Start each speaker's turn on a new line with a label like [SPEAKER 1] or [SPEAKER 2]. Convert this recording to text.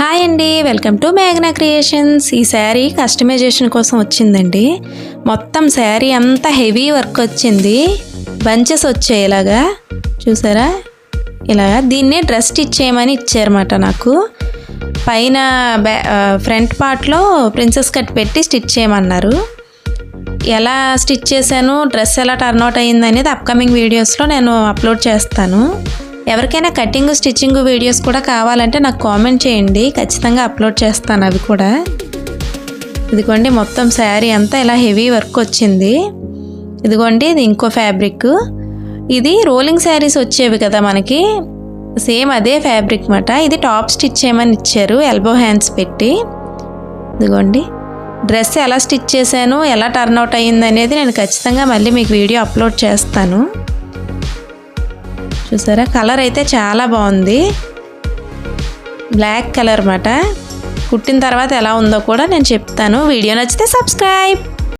[SPEAKER 1] Hi అండి welcome to మేఘనా creations. ఈ శారీ కస్టమైజేషన్ కోసం వచ్చిందండి. మొత్తం శారీ అంతా హెవీ వర్క్ వచ్చింది. బంచెస్ వచ్చాయి ఇలాగా. చూసారా? ఇలాగా దీన్ని డ్రెస్ స్టిచ్ చేయమని ఇచ్చారన్నమాట నాకు. పైన బ్యా ఫ్రంట్ పార్ట్లో ప్రిన్సెస్ కట్ పెట్టి స్టిచ్ చేయమన్నారు. ఎలా స్టిచ్ చేశాను డ్రెస్ ఎలా టర్న్అవుట్ అయ్యింది అనేది అప్కమింగ్ వీడియోస్లో నేను అప్లోడ్ చేస్తాను. ఎవరికైనా కటింగ్ స్టిచ్చింగ్ వీడియోస్ కూడా కావాలంటే నాకు కామెంట్ చేయండి. ఖచ్చితంగా అప్లోడ్ చేస్తాను అవి కూడా. ఇదిగోండి మొత్తం శారీ అంతా ఇలా హెవీ వర్క్ వచ్చింది. ఇదిగోండి ఇది ఇంకో ఫ్యాబ్రిక్. ఇది రోలింగ్ శారీస్ వచ్చేవి కదా మనకి. సేమ్ అదే ఫ్యాబ్రిక్ మాట. ఇది టాప్ స్టిచ్ చేయమని ఇచ్చారు ఎల్బో హ్యాండ్స్ పెట్టి. ఇదిగోండి డ్రెస్ ఎలా స్టిచ్ చేశాను ఎలా టర్న్అవుట్ అయ్యింది అనేది నేను ఖచ్చితంగా మళ్ళీ మీకు వీడియో అప్లోడ్ చేస్తాను. చూసారా? కలర్ అయితే చాలా బాగుంది. బ్లాక్ కలర్ అన్నమాట కుట్టిన తర్వాత ఎలా ఉందో కూడా నేను చెప్తాను. వీడియో నచ్చితే సబ్స్క్రైబ్.